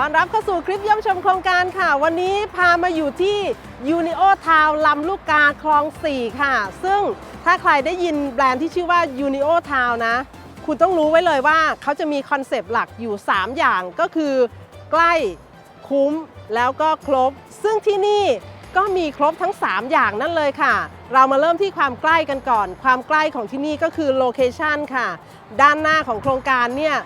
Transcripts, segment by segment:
ต้อนรับเข้าสู่คลิปเยี่ยมชมโครงการค่ะ วันนี้พามาอยู่ที่ Unio Town ลำลูกกาคลอง 4 ค่ะ ซึ่งถ้าใครได้ยินแบรนด์ที่ชื่อว่า Unio Town นะ คุณต้องรู้ไว้เลยว่าเขาจะมีคอนเซปต์หลักอยู่ 3 อย่างก็คือ ใกล้คุ้มแล้วก็ครบ ซึ่งที่นี่ก็มีครบทั้ง 3 อย่างนั่นเลยค่ะ เรามาเริ่มที่ความใกล้กันก่อน ความใกล้ของที่นี่ก็คือโลเคชันค่ะ ด้านหน้าของโครงการเนี่ย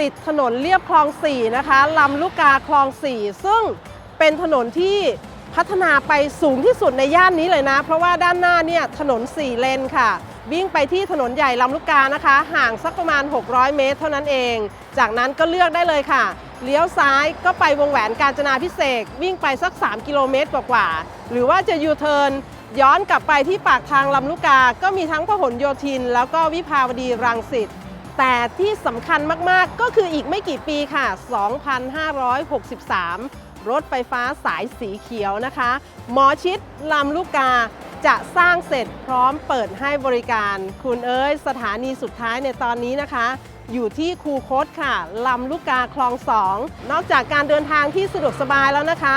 ติดถนนเลียบคลอง 4 นะคะลำลูกกาคลอง 4 ซึ่งเป็นถนนที่พัฒนาไปสูงที่สุดในย่านนี้เลยนะ เพราะว่าด้านหน้าเนี่ยถนน 4 เลนค่ะ วิ่งไปที่ถนนใหญ่ลำลูกกานะคะ ห่างสักประมาณ 600 เมตร เท่านั้นเอง จากนั้นก็เลือกได้เลยค่ะ เลี้ยวซ้ายก็ไปวงแหวนกาญจนาพิเศษวิ่งไปสัก 3 กิโลเมตรกว่าๆหรือว่าจะยูเทิร์นย้อนกลับไปที่ปากทางลำลูกกา ก็มีทั้งพหลโยธิน แล้วก็วิภาวดีรังสิต แต่ที่สำคัญมากๆ ก็คืออีกไม่กี่ปีค่ะ 2563 รถไฟฟ้าสายสีเขียวนะคะ หมอชิดลำลูกกาจะสร้างเสร็จพร้อมเปิดให้บริการ คุณเอ้ย สถานีสุดท้ายในตอนนี้นะคะ อยู่ที่คูคตค่ะ ลำลูกกาคลองสองนอกจากการเดินทางที่สะดวกสบายแล้วนะคะ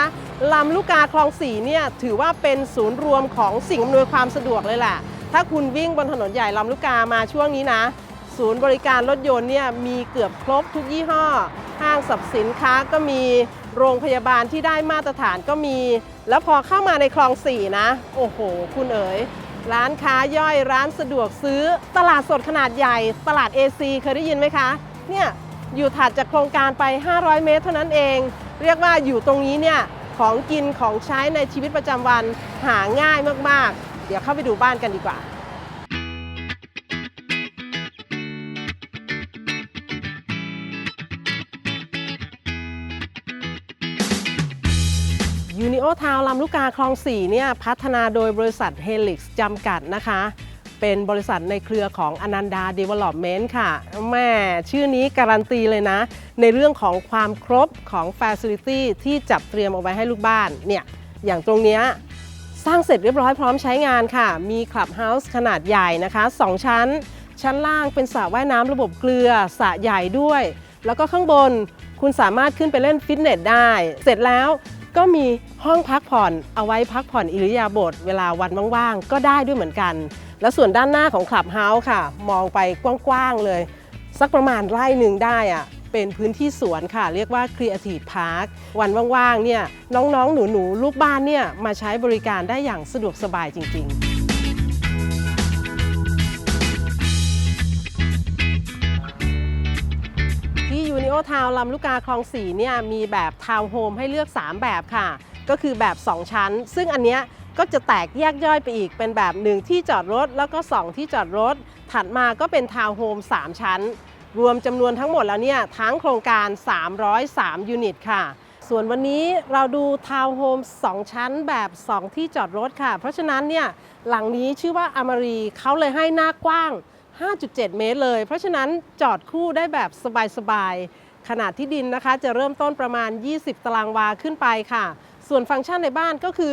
ลำลูกกาคลองสี่เนี่ยถือว่าเป็นศูนย์รวมของสิ่งอำนวยความสะดวกเลยแหละถ้าคุณวิ่งบนถนนใหญ่ลำลูกกามาช่วงนี้นะ ศูนย์บริการรถยนต์เนี่ยมีเกือบครบทุกยี่ห้อ ห้างสรรพสินค้าก็มีโรงพยาบาลที่ได้มาตรฐานก็มี แล้วพอเข้ามาในคลองสี่นะ โอ้โห คุณเอ๋ยร้านค้าย่อยร้านสะดวกซื้อ ตลาดสดขนาดใหญ่ ตลาด AC เคยได้ยินไหมคะ เนี่ยอยู่ถัดจากโครงการไป 500 เมตรเท่านั้นเอง เรียกว่าอยู่ตรงนี้เนี่ยของกินของใช้ในชีวิตประจำวันหาง่ายมาก ๆ เดี๋ยวเข้าไปดูบ้านกันดีกว่า โอทาวลำลูกกาคลอง4เนี่ยพัฒนาโดยบริษัท Helix จำกัดนะคะ เป็นบริษัทในเครือของอนันดา Development ค่ะแม่ชื่อนี้การันตีเลยนะ ในเรื่องของความครบของ Facility ที่จัดเตรียมเอาไว้ให้ลูกบ้านเนี่ยอย่างตรงเนี้ยสร้างเสร็จเรียบร้อยพร้อมใช้งานค่ะ มีคลับเฮาส์ขนาดใหญ่นะคะ 2 ชั้น ชั้นล่างเป็นสระว่ายน้ำระบบเกลือสระใหญ่ด้วย แล้วก็ข้างบนคุณสามารถขึ้นไปเล่นฟิตเนสได้ เสร็จแล้ว ก็มีห้องพักผ่อนเอาไว้พักผ่อนอิริยาบถเวลาวันว่างๆ ก็ได้ด้วยเหมือนกัน แล้วส่วนด้านหน้าของคลับเฮาส์ค่ะ มองไปกว้างๆเลย สักประมาณไร่หนึ่งได้อะเป็นพื้นที่สวนค่ะ เรียกว่า Creative Park วันว่างๆเนี่ยน้องๆ หนูๆ ลูกบ้านเนี่ยมาใช้บริการได้อย่างสะดวกสบายจริง ๆ ที่ยูนิโอทาวลำลูกกาคลอง4เนี่ยมีแบบทาวน์โฮมให้เลือก 3 แบบค่ะ ก็คือแบบ 2 ชั้น ซึ่งอันเนี้ยก็จะแตกแยกย่อยไปอีกเป็นแบบ 1 ที่จอดรถ แล้วก็ 2 ที่จอดรถ ถัดมาก็เป็นทาวน์โฮม3 ชั้น รวมจำนวนทั้งหมดแล้วเนี่ยทั้งโครงการ 303 ยูนิตค่ะ ส่วนวันนี้เราดูทาวน์โฮม2 ชั้นแบบ 2 ที่จอดรถค่ะ เพราะฉะนั้นเนี่ยหลังนี้ชื่อว่าอมารีเขาเลยให้หน้ากว้าง 5.7 เมตรเลย เพราะฉะนั้นจอดคู่ได้แบบสบายๆ ขนาดที่ดินนะคะจะเริ่มต้นประมาณ 20 ตารางวาขึ้นไปค่ะ ส่วนฟังก์ชันในบ้านก็คือ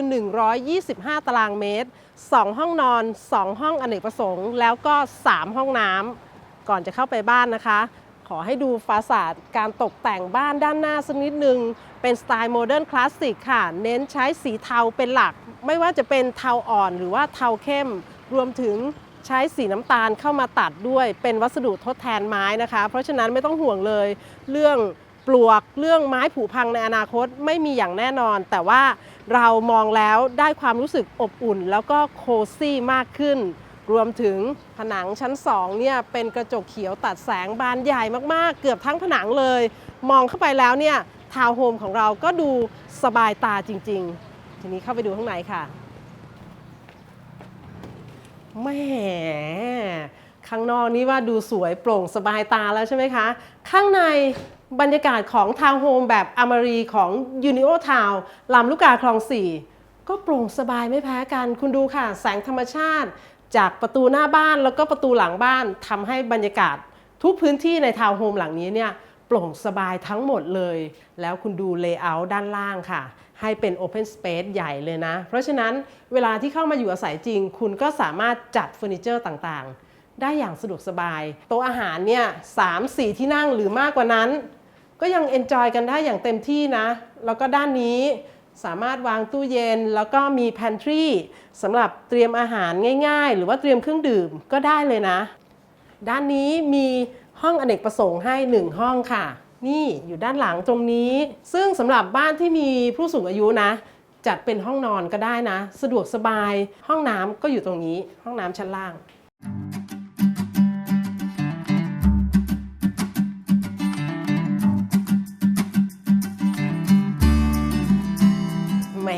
125 ตารางเมตร 2 ห้องนอน 2 ห้องอเนกประสงค์ แล้วก็ 3 ห้องน้ำก่อนจะเข้าไปบ้านนะคะ ขอให้ดูฟาสาดการตกแต่งบ้านด้านหน้าสักนิดนึง เป็นสไตล์โมเดิร์นคลาสสิกค่ะ เน้นใช้สีเทาเป็นหลัก ไม่ว่าจะเป็นเทาอ่อนหรือว่าเทาเข้ม รวมถึง ใช้สีน้ำตาลเข้ามาตัดด้วยเป็นวัสดุทดแทนไม้นะคะ เพราะฉะนั้นไม่ต้องห่วงเลย เรื่องปลวกเรื่องไม้ผุพังในอนาคตไม่มีอย่างแน่นอน แต่ว่าเรามองแล้วได้ความรู้สึกอบอุ่น แล้วก็โคซี่มากขึ้น รวมถึงผนังชั้น2เนี่ยเป็นกระจกเขียวตัดแสงบานใหญ่มากๆ เกือบทั้งผนังเลย มองเข้าไปแล้วเนี่ยทาวน์โฮมของเราก็ดูสบายตาจริง ๆ ทีนี้เข้าไปดูข้างในค่ะ แหม่ข้างนอกนี่ว่าดูสวยโปร่งสบายตาแล้วใช่ไหมคะ ข้างในบรรยากาศของทาวน์โฮมแบบอมารีของ Unio Town ลำลูกกาคลอง4ก็โปร่งสบายไม่แพ้กัน คุณดูค่ะ แสงธรรมชาติ จากประตูหน้าบ้านแล้วก็ประตูหลังบ้านทำให้บรรยากาศ ทุกพื้นที่ในทาวน์โฮมหลังนี้เนี่ยโปร่งสบายทั้งหมดเลย แล้วคุณดูเลเยอร์ด้านล่างค่ะ ให้เป็น Open Space ใหญ่เลยนะ เพราะฉะนั้นเวลาที่เข้ามาอยู่อาศัยจริง คุณก็สามารถจัดเฟอร์นิเจอร์ต่างๆ ได้อย่างสะดวกสบาย โต๊ะอาหารเนี่ยสามสี่ที่นั่งหรือมากกว่านั้น ก็ยังเอนจอยกันได้อย่างเต็มที่นะ แล้วก็ด้านนี้สามารถวางตู้เย็น แล้วก็มี pantry สำหรับเตรียมอาหารง่าย ๆ หรือว่าเตรียมเครื่องดื่มก็ได้เลยนะ ด้านนี้มีห้องอเนกประสงค์ให้ 1 ห้องค่ะ นี่อยู่ด้านหลังตรงนี้ ซึ่งสำหรับบ้านที่มีผู้สูงอายุนะ จัดเป็นห้องนอนก็ได้นะ สะดวกสบายห้องน้ำก็อยู่ตรงนี้ ห้องน้ำชั้นล่างแหม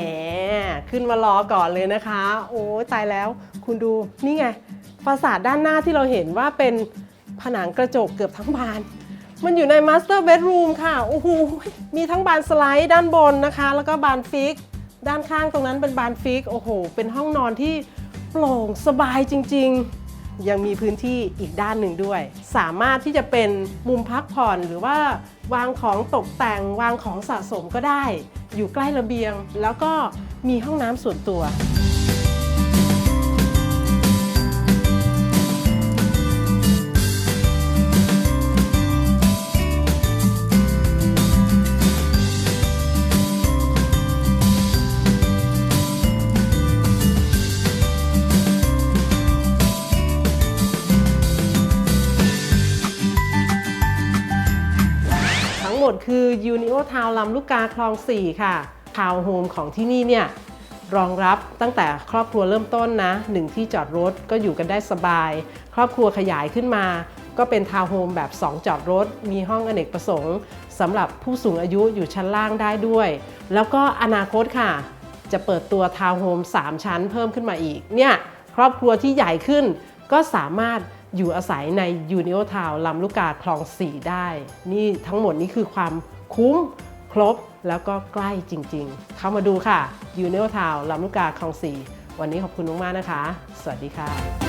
ขึ้นมารอก่อนเลยนะคะ โอ้ตายแล้วคุณดูนี่ไงฟาสาดด้านหน้าที่เราเห็นว่าเป็นผนังกระจกเกือบทั้งบาน มันอยู่ในมาสเตอร์เบดรูมค่ะโอ้โหมีทั้งบานสไลด์ด้านบนนะคะ แล้วก็บานฟิก ด้านข้างตรงนั้นเป็นบานฟิกโอ้โห เป็นห้องนอนที่โปร่งสบายจริง ๆ ยังมีพื้นที่อีกด้านหนึ่งด้วย สามารถที่จะเป็นมุมพักผ่อนหรือว่าวางของตกแต่งวางของสะสมก็ได้ อยู่ใกล้ระเบียง แล้วก็มีห้องน้ำส่วนตัว ดคือ Unio Town ลำลูกกาคลอง 4 ค่ะทาวน์โฮมของที่นี่เนี่ยรองรับตั้งแต่ครอบครัวเริ่มต้นนะหนึ่งที่จอดรถก็อยู่กันได้สบาย ครอบครัวขยายขึ้นมา ก็เป็นทาวน์โฮมแบบ 2 จอดรถ มีห้องอเนกประสงค์สำหรับผู้สูงอายุอยู่ชั้นล่างได้ด้วย แล้วก็อนาคตค่ะ จะเปิดตัวทาวน์โฮม3ชั้นเพิ่มขึ้นมาอีกเนี่ยครอบครัวที่ใหญ่ขึ้นก็สามารถ อยู่อาศัยในยูนิโอทาวลำลูกกาคลองสีได้ นี่ทั้งหมดนี้คือความคุ้มครบแล้วก็ใกล้จริงๆ เข้ามาดูค่ะยูนิโอทาวลำลูกกาคลองสีวันนี้ขอบคุณมากๆนะคะ สวัสดีค่ะ